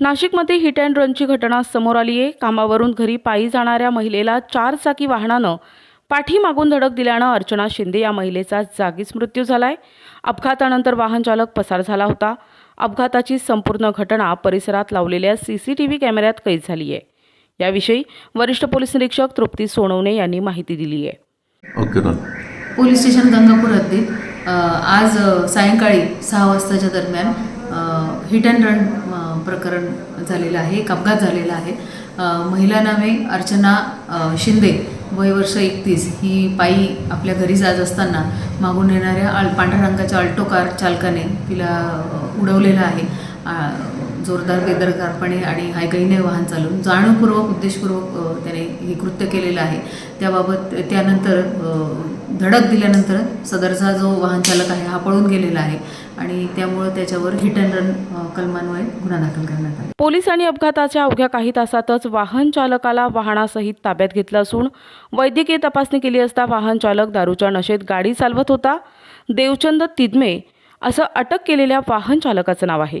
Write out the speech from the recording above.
नाशिकमध्ये hit and रनची घटना समोर आली आहे कामावरून घरी पायी जाणाऱ्या महिलेला चारचाकी वाहनानं पाठीमागून धडक दिल्यानं अर्चना शिंदे या महिलेचा जागीच मृत्यू झालाय. अपघातानंतर वाहन चालक पसार झाला होता. अपघाताची संपूर्ण घटना परिसरात लावलेल्या सीसीटीव्ही कॅमेऱ्यात कैद झाली आहे याविषयी वरिष्ठ पोलीस निरीक्षक तृप्ती सोनवणे यांनी माहिती दिली आहे ओके ना पोलीस स्टेशन गंगापूर हद्दीत आज सायंकाळी सहा वाजताच्या दरम्यान हिट अँड रन प्रकरण झालेलं आहे एक अपघात झालेला आहे. महिला नावे अर्चना शिंदे वय वर्ष एकतीस. ही पायी आपल्या घरी जात असताना मागून येणाऱ्या अल पांढऱ्या रंगाच्या अल्टो कार चालकाने तिला उडवलेलं आहे. जोरदार बेदरकारपणे आणि हायगईने वाहन चालवून जाणीवपूर्वक उद्देशपूर्वक त्याने हे कृत्य केलेलं आहे. त्याबाबत त्यानंतर धडक दिल्यानंतर सदरचा जो वाहन चालक आहे हा पळून गेलेला आहे आणि त्यामुळं त्याच्यावर हिट अँड रन कलमान्वये गुन्हा दाखल करण्यात आला. पोलिसांनी अपघाताच्या अवघ्या काही तासातच वाहन चालकाला वाहनासहित ताब्यात घेतलं असून वैद्यकीय तपासणी केली असता वाहन चालक दारूच्या नशेत गाडी चालवत होता. देवचंद तिदमे असं अटक केलेल्या वाहन चालकाचं नाव आहे.